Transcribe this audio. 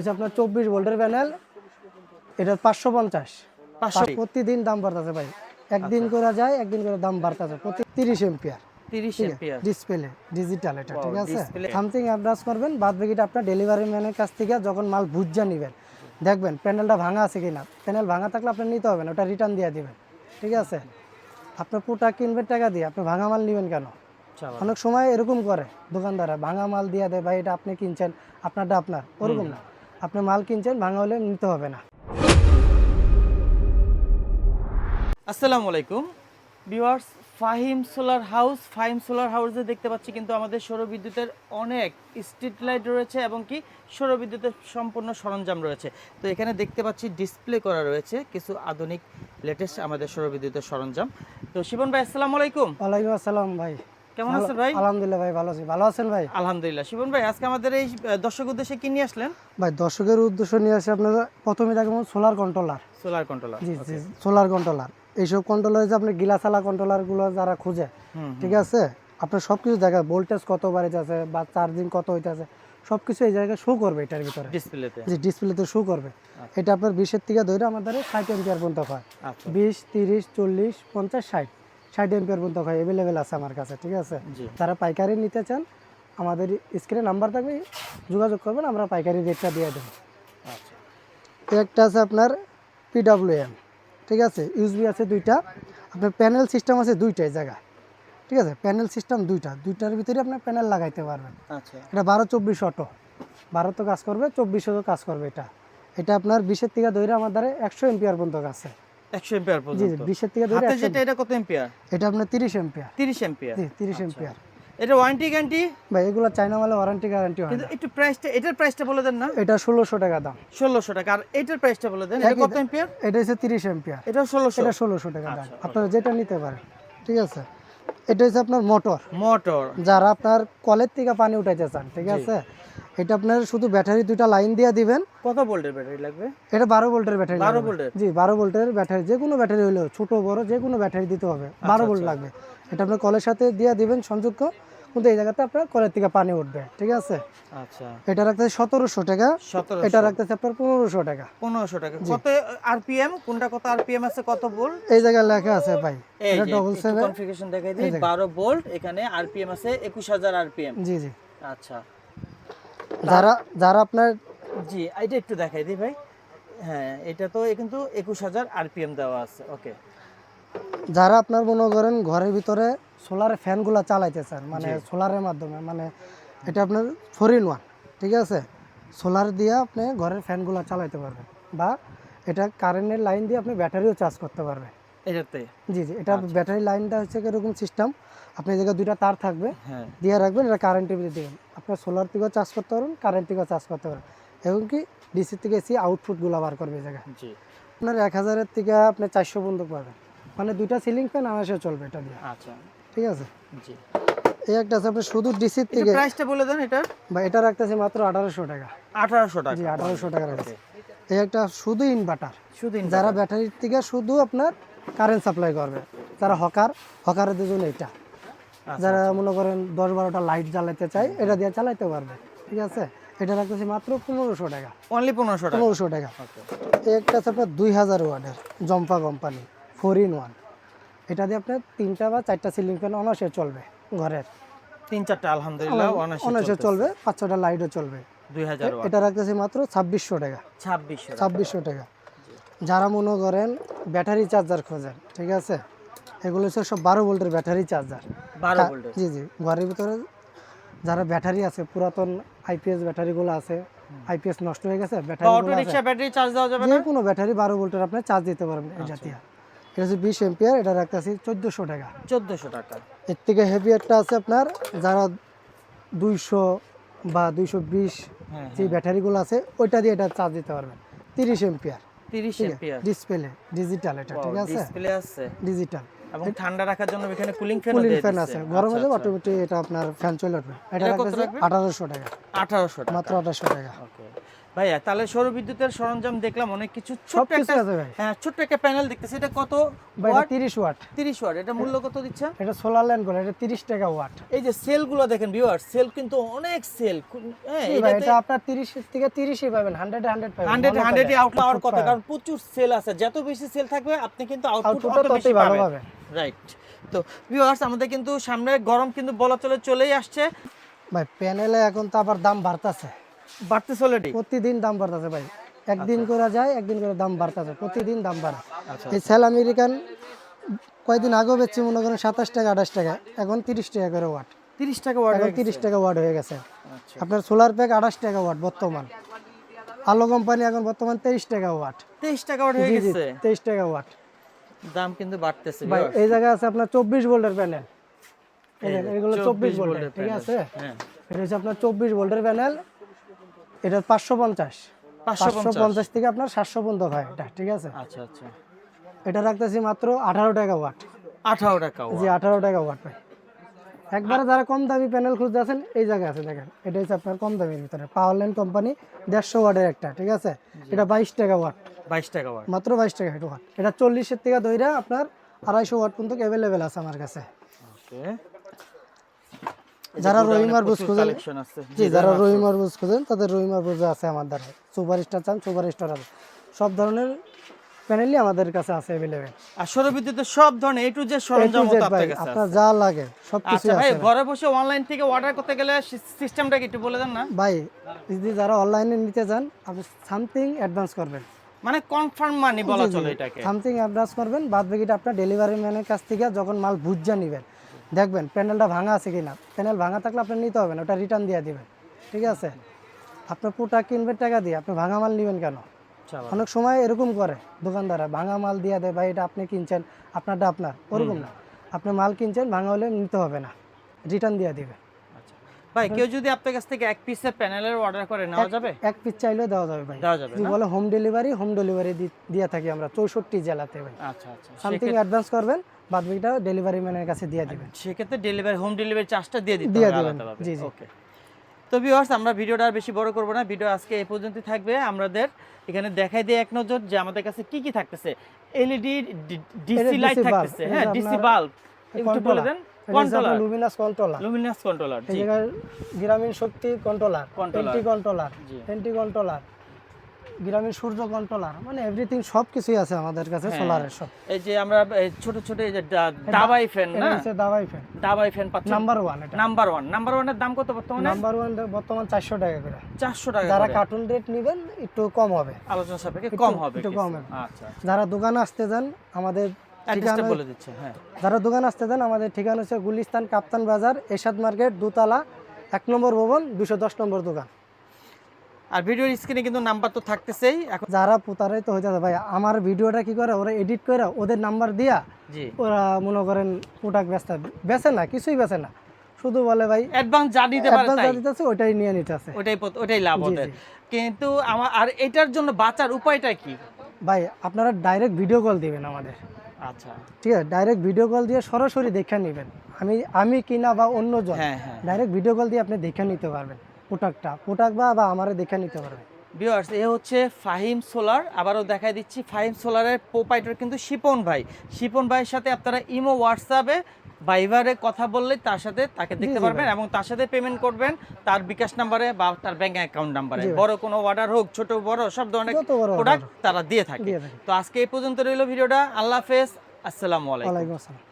হচ্ছে আপনার চব্বিশ ভোল্টের প্যানেল এটা পাঁচশো পঞ্চাশ। প্রতিদিন দাম বাড়তেছে ভাই। একদিন করে যায় একদিন করে দাম বাড়তেছে। প্রতি তিরিশ এম্পিয়ার। ডিসপ্লে ডিজিটাল এটা ঠিক আছে? সামথিং অ্যাডভান্স করবেন বাদ বাকিটা আপনার ডেলিভারি ম্যানের কাছ থেকে যখন মাল বুঝা নেবেন। দেখবেন প্যানেলটা ভাঙা আছে কিনা। প্যানেল ভাঙা থাকলে আপনি নিতে হবে না ওটা রিটার্ন দিয়ে দিবেন। ঠিক আছে? আপনার প্রোডাক্ট কিনবেন টাকা দিয়ে আপনি ভাঙা মাল নেবেন কেন? অনেক সময় এরকম করে দোকানদাররা ভাঙা মাল দিয়ে দেয় ভাই এটা আপনি কিনছেন আপনারটা আপনার ওরকম না। আপনি মাল কিনছেন ভাঙা হলে নিতে হবে না। আসসালামু আলাইকুম। Viewers Fahim solar house Fahim solar হাউসে দেখতে পাচ্ছি কিন্তু আমাদের সৌর বিদ্যুতের অনেক স্ট্রিট লাইট রয়েছে এবং কি সৌর বিদ্যুতের সম্পূর্ণ সরঞ্জাম রয়েছে। তো এখানে দেখতে পাচ্ছি ডিসপ্লে করা রয়েছে কিছু আধুনিক লেটেস্ট আমাদের সৌর বিদ্যুতের সরঞ্জাম। তো শিবন ভাই আসসালামু আলাইকুম। ওয়ালাইকুম আসসালাম ভাই। কেমন আছেন ভাই? আলহামদুলিল্লাহ ভাই ভালো আছি। ভালো আছেন ভাই? আলহামদুলিল্লাহ। শিবন ভাই আজকে আমাদের এই দর্শক উদ্দেশ্যে কি নিয়ে আসলেন? ভাই দর্শকের উদ্দেশ্য নিয়ে আসে আপনারা প্রথমে দেখবেন সোলার কন্ট্রোলার। সোলার কন্ট্রোলার জি জি সোলার কন্ট্রোলার। এইসব কন্ট্রোলার যে আপনি গিলাসালা কন্ট্রোলারগুলো যারা খুঁজে ঠিক আছে? আপনার সব কিছু দেখা ভোল্টেজ কত বাড়িতেছে বা চার্জিং কত হইতেছে সব কিছু এই জায়গায় শো করবে এটার ভিতরে। ডিসপ্লেতে যে ডিসপ্লেতে শো করবে। এটা আপনার বিশের থেকে ধরে আমাদের ষাট এম্পিয়ার পর্যন্ত হয়। আচ্ছা। বিশ তিরিশ চল্লিশ পঞ্চাশ ষাট। ষাট এম্পিয়ার পর্যন্ত হয় অ্যাভেলেবেল আছে আমার কাছে ঠিক আছে? যারা পাইকারি নিতে চান আমাদের স্ক্রিনে নাম্বার থাকবে যোগাযোগ করবেন আমরা পাইকারি রেটটা দিয়ে দেবো। আচ্ছা। একটা আছে আপনার পিডাব্লিউএম ঠিক আছে? ইউজবি আছে দুইটা আপনার প্যানেল সিস্টেম আছে দুইটাই জায়গা ঠিক আছে? প্যানেল সিস্টেম দুইটা দুইটার ভিতরে আপনার প্যানেল লাগাইতে পারবেন। আচ্ছা। এটা বারো চব্বিশ অটো বারো তো কাজ করবে চব্বিশও কাজ করবে এটা। এটা আপনার বিশের থেকে ধরে আমাদের একশো এম্পিয়ার পর্যন্ত আছে। একশো এম্পিয়ার পর্যন্ত জি বিশের থেকে ধরে হাতে যেটা এটা কত এম্পিয়ার? এটা আপনার জি এম্পিয়ার। এটা ওয়ারেন্টি গ্যারান্টি ভাই এগুলো মালে ওয়ারেন্টি গ্যারান্টি হয় কিন্তু একটু প্রাইসটা এটার প্রাইসটা বলে দেন না। এটা ষোলোশো টাকা দাম। ষোলোশো টাকা। আর এটার প্রাইসটা বলে দেন এটা কত এটা হচ্ছে তিরিশ এম্পিয়ার। এটা ষোলোশো। এটা ষোলোশো টাকা দাম। আচ্ছা, আপনারা যেটা নিতে পারেন ঠিক আছে? এটা হচ্ছে আপনার মোটর মোটর যারা আপনার কলের থেকে পানি উঠাইতে চান ঠিক আছে? এটা আপনার শুধু ব্যাটারি দুইটা লাইন দিয়ে দিবেন। কত ভোল্টের ব্যাটারি লাগবে? এটা বারো ভোল্টের ব্যাটারি বারো। ভোল্টের? জি বারো ভোল্টের ব্যাটারি যে কোনো ব্যাটারি হলেও ছোট বড় যে কোনো ব্যাটারি দিতে হবে। আচ্ছা, বারো ভোল্ট লাগবে। এটা আপনার কলের সাথে দিয়ে দিবেন সংযোগ কিন্তু এই জায়গাতে আপনার কলের থেকে পানি উঠবে ঠিক আছে? আচ্ছা। এটা রাখতেছে সতেরোশো টাকা। সতেরো এটা রাখতেছে আপনার পনেরোশো টাকা। পনেরোশো টাকা। কত আরপিএম? কোনটা কত আরপিএম আছে? কত ভোল্ট? এই জায়গায় লেখা আছে ভাই। এটা ডবল সেভেন কনফিগারেশন দেখাই দিই। বারো ভোল্ট এখানে আরপিএম আছে একুশ হাজার আরপিএম। জি জি। আচ্ছা। যারা যারা আপনার জি এটা একটু দেখাই দিই ভাই। হ্যাঁ এটা তো কিন্তু একুশ হাজার আরপিএম দেওয়া আছে ওকে। যারা আপনার মনে করেন ঘরের ভিতরে সোলারের ফ্যানগুলো চালাইতে চান মানে সোলারের মাধ্যমে মানে এটা আপনার ফোর ইন ওয়ান ঠিক আছে? সোলার দিয়ে আপনি ঘরের ফ্যানগুলো চালাইতে পারবেন বা এটা কারেন্টের লাইন দিয়ে আপনি ব্যাটারিও চার্জ করতে পারবেন। এটাতে? জি জি এটা ব্যাটারি লাইনটা হচ্ছে এরকম সিস্টেম আপনি জায়গায় দুইটা তার থাকবে হ্যাঁ। দিয়ে রাখবেন এটা কারেন্টের ভিতরে দিবেন। আপনার সোলার থেকেও চার্জ করতে পারবেন কারেন্ট থেকেও চার্জ করতে পারবেন। এবং কি ডিসি থেকে এসি আউটপুটগুলো বার করবে এই জায়গায়। জি। আপনার এক হাজারের থেকে আপনি চারশো পর্যন্ত পাবেন। মানে দুইটা সিলিং ফ্যান আনাসে চলবে এটা দিয়ে। আচ্ছা। ঠিক আছে? জি। এই একটা আছে আপনার শুধু ডিসির থেকে প্রাইসটা বলে দেন এটার বা এটা রাখতেছে মাত্র আঠারোশো টাকা। আঠারোশো টাকা। জি আঠারোশো টাকা রাখছে এই একটা শুধু ইনভার্টার শুধু যারা ব্যাটারির থেকে শুধু আপনার কারেন্ট সাপ্লাই করবে। যারা হকার হকারদের জন্য এটা যারা মনে করেন দশ বারোটা লাইট জ্বালাতে চাই এটা দিয়ে চালাইতে পারবে। ঠিক আছে? এটা রাখতেছে মাত্র পনেরোশো টাকা। অনলি পনেরোশো টাকা? পনেরোশো টাকা। একটা আছে আপনার দুই হাজার ওয়ার্ডের জম্পা কোম্পানি ফোর ইন ওয়ান এটা দিয়ে আপনার তিনটা বা চারটা সিলিং ফ্যান অনাসে চলবে ঘরের। তিন চারটা আলহামদুলিল্লাহ অনাশি অনাসে চলবে পাঁচ ছটা লাইটও চলবে। দুই হাজার এটা রাখতেছি মাত্র ছাব্বিশশো টাকা। ছাব্বিশশো ছাব্বিশশো টাকা। যারা মনে করেন ব্যাটারি চার্জার খোঁজেন ঠিক আছে? এগুলো হচ্ছে সব বারো ভোল্টের ব্যাটারি চার্জার। জি জি ঘরের ভিতরে যারা ব্যাটারি আছে পুরাতন আইপিএস ব্যাটারিগুলো আছে আইপিএস নষ্ট হয়ে গেছে ব্যাটারি চার্জ কোনো ব্যাটারি 12 ভোল্টের আপনি চার্জ দিতে পারবেন এই জাতীয়। এটা হচ্ছে 20 এটা রাখতেছি 1400 টাকা। 1400 টাকা। এর থেকে হেভি একটা আছে আপনার যারা 200 বা 220 যে ব্যাটারিগুলো আছে ওইটা দিয়ে এটা চার্জ দিতে পারবেন। তিরিশ এম্পিয়ার। ডিসপ্লে ডিজিটাল এটা ঠিক আছে? ডিজিটাল এবং ঠান্ডা রাখার জন্য এখানে কুলিং ফ্যান কুলিং ফ্যান আছে। অটোমেটিক আচ্ছা, আচ্ছা। এটা আপনার ফ্যান চলে উঠবে। এটা রাখবে 1800 টাকা। 1800 টাকা। মাত্র 1800 টাকা। ওকে ভাইয়া তাহলে সৌর বিদ্যুতের সরঞ্জাম দেখলাম অনেক কিছু ছোট্ট একটা হ্যাঁ ছোট্ট একটা প্যানেল দেখতেছি। এটা কত ওয়াট? তিরিশ ওয়াট। তিরিশ ওয়াট। এটা মূল্য কত দিচ্ছে? এটা সোলার ল্যান্ড করে এটা তিরিশ টাকা ওয়াট। এই যে সেলগুলো দেখেন ভিউয়ার সেল কিন্তু অনেক সেল হ্যাঁ এটা আপনার তিরিশ থেকে তিরিশই পাবেন হান্ড্রেড হান্ড্রেড পাবেন। হান্ড্রেড মনে হান্ড্রেড করেন। আউট পাওয়ার কথা কারণ প্রচুর সেল আছে। যত বেশি সেল থাকবে আপনি কিন্তু আউটপুট তত বেশি পাবেন। রাইট তো ভিউয়ার্স আমাদের কিন্তু সামনে গরম কিন্তু বলা চলে চলেই আসছে। ভাই প্যানেলে এখন তো আবার দাম বাড়তাছে। বাড়তেছে অলরেডি প্রতিদিন দাম বাড়তাছে ভাই। একদিন করে যায় একদিন করে দাম বাড়তাছে। প্রতিদিন দাম বাড়ে। আচ্ছা। এই সেল আমেরিকান কয়দিন আগেও বেচছি মনে করেন সাতাশ টাকা আঠাশ টাকা এখন তিরিশ টাকা করে ওয়াট তিরিশ টাকা ওয়াট এখন তিরিশ টাকা ওয়াট হয়ে গেছে। আচ্ছা। আপনার সোলার প্যাক আঠাশ টাকা ওয়াট বর্তমান। আলো কোম্পানি এখন বর্তমান তেইশ টাকা ওয়াট তেইশ টাকা ওয়াট হয়ে গেছে? তেইশ টাকা ওয়াট দাম কিন্তু বাড়তেছে ভাই এই জায়গায় আছে আপনার চব্বিশ ভোল্টের প্যানেল এগুলো চব্বিশ ভোল্টের ভোল্টের ঠিক আছে? হ্যাঁ। এটা হচ্ছে আপনার চব্বিশ ভোল্টের প্যানেল এটা পাঁচশো পঞ্চাশ। পাঁচশো পঞ্চাশ। থেকে আপনার সাতশো পর্যন্ত হয় এটা ঠিক আছে? আচ্ছা আচ্ছা। এটা রাখতেছি মাত্র আঠারো টাকা ওয়াট। আঠারো টাকা জি আঠারো টাকা ওয়াট ভাই। একবারে যারা কম দামি প্যানেল খুঁজতে আছেন এই জায়গায় আছে দেখেন এটা হচ্ছে আপনার কম দামির ভিতরে পাওয়ার লাইন কোম্পানি দেড়শো ওয়াটের একটা ঠিক আছে? এটা বাইশ টাকা ওয়াট। বাইশ টাকা ওয়াট। মাত্র বাইশ টাকা ওয়াট। এটা চল্লিশের থেকে দইরা আপনার আড়াইশো ওয়াট পর্যন্ত অ্যাভেলেবেল আছে আমার কাছে। যারা রহিমার বুঝ খুঁজেন জি যারা রহিমার বুঝ খুঁজেন তাদের রহিমার বুঝ আছে আমার দ্বারা সুপার স্টার চান সুপার স্টার আছে। সব ধরনের প্যানেলই আমাদের কাছে আছে অ্যাভেলেবেল আর সৌর বিদ্যুতের সব ধরনের এ টু জেড সরঞ্জাম আপনার কাছে আপনার যা লাগে সব কিছু আচ্ছা ভাই ঘরে বসে অনলাইন থেকে অর্ডার করতে গেলে সিস্টেমটা কি একটু বলে দেন না। ভাই যদি যারা অনলাইনে নিতে চান আপনি সামথিং অ্যাডভান্স করবেন। মানে কনফার্ম মানি বলা চলে এটাকে। সামথিং অ্যাডভান্স করবেন বাদ বাকিটা আপনার ডেলিভারি ম্যানের কাছ থেকে যখন মাল বুঝা নেবেন। দেখবেন প্যানেলটা ভাঙা আছে কিনা। প্যানেল ভাঙা থাকলে আপনি নিতে হবে না ওটা রিটার্ন দিয়ে দেবেন। ঠিক আছে? আপনার পুরোটা কিনবেন টাকা দিয়ে আপনি ভাঙা মাল নেবেন কেন? অনেক সময় এরকম করে দোকানদাররা ভাঙা মাল দিয়ে দেয় বা এটা আপনি কিনছেন আপনারটা আপনার। ওরকম না। আপনি মাল কিনছেন ভাঙা হলে নিতে হবে না। রিটার্ন দিয়ে দিবে আচ্ছা ভাই কেউ যদি আপনার কাছ থেকে এক পিসের প্যানেলের অর্ডার করে নেওয়া যাবে? এক পিস চাইলেও দেওয়া যাবে ভাই। দেওয়া যাবে বলে হোম ডেলিভারি হোম ডেলিভারি দিয়ে থাকি আমরা চৌষট্টি জেলাতে ভাই। আচ্ছা আচ্ছা। সামথিং অ্যাডভান্স করবেন বাদ বাকিটা ডেলিভারি ম্যানের কাছে দিয়ে দিবেন। সেক্ষেত্রে ডেলিভারি হোম ডেলিভারি চার্জটা দিয়ে দিতে দিয়ে দিবেন। জি, জি। ওকে তো ভিউয়ার্স আমরা ভিডিওটা আর বেশি বড় করব না। ভিডিও আজকে এই পর্যন্তই থাকবে। আমাদের এখানে দেখাই দিয়ে এক নজর যে আমাদের কাছে কি কি থাকতেছে। এলইডি ডিসি লাইট থাকতেছে। হ্যাঁ ডিসি বাল্ব একটু বলে দেন। Controller Luminous controller Luminous controller জি। Grameen Shakti controller Controller। Controller জি। কন্ট্রোলার গ্রামীণ সূর্য কন্ট্রোলার মানে এভরিথিং সব কিছুই আছে আমাদের কাছে। সোলারের সব। এই যে আমরা ছোট ছোট এই যে দাবাই ফ্যান না? হচ্ছে দাবাই ফ্যান দাবাই ফ্যান পাচ্ছেন? নাম্বার এটা। নাম্বার নাম্বার ওয়ানের দাম কত বর্তমানে? নাম্বার বর্তমান চারশো টাকা করে। চারশো টাকা যারা কার্টুন রেট নেবেন একটু কম হবে। আলোচনা সাপেক্ষে কম হবে একটু কম হবে। আচ্ছা। যারা দোকানে আসতে যান আমাদের অ্যাড্রেসটা বলে দিচ্ছে হ্যাঁ। যারা দোকানে আসতে যান আমাদের ঠিকানা হচ্ছে গুলিস্তান কাপ্তান বাজার এরশাদ মার্কেট দুতলা এক নম্বর ভবন দুশো দশ নম্বর দোকান। আর ভিডিওর স্ক্রিনে কিন্তু নাম্বার তো থাকতেছেই। এখন যারা প্রতারিত হয়ে যাবে ভাই আমার ভিডিওটা কি করে? ওরা এডিট করে ওদের নাম্বার দিয়া জি। ওরা মনে করেন প্রোডাক্ট বেচতে বেচে না কিছুই বেচে না। শুধু বলে ভাই অ্যাডভান্স যা দিতে পারে তাই যা দিতেছে ওইটাই নিয়ে নিতে আছে ওটাই ওটাই লাভ ওদের। কিন্তু আমার আর এটার জন্য বাঁচার উপায়টা কি? ভাই আপনারা ডাইরেক্ট ভিডিও কল দিবেন আমাদের। আচ্ছা। ঠিক আছে ডাইরেক্ট ভিডিও কল দিয়ে সরাসরি দেখে নেবেন। আমি আমি কিনা বা অন্যজন হ্যাঁ হ্যাঁ। ডাইরেক্ট ভিডিও কল দিয়ে আপনি দেখে নিতে পারবেন। প্রোডাক্টটা প্রোডাক্ট বা বা আমারে দেখে নিতে পারবেন। ভিউয়ার্স এ হচ্ছে ফাহিম সোলার। আবারও দেখাই দিচ্ছি ফাহিম সোলারের প্রোপাইটার কিন্তু শিপন ভাই। শিপন ভাইয়ের সাথে আপনারা ইমো হোয়াটসঅ্যাপে ভাইভারে কথা বললে তার সাথে তাকে দেখতে পারবেন এবং তার সাথে পেমেন্ট করবেন তার বিকাশ নাম্বারে বা তার ব্যাংক অ্যাকাউন্ট নাম্বারে বড় কোনো অর্ডার হোক ছোট বড় সব ধরনের প্রোডাক্ট তারা দিয়ে থাকে। তো আজকে এই পর্যন্ত রইল ভিডিওটা। আল্লাহ হাফেজ। আসসালামু আলাইকুম। আসসালাম।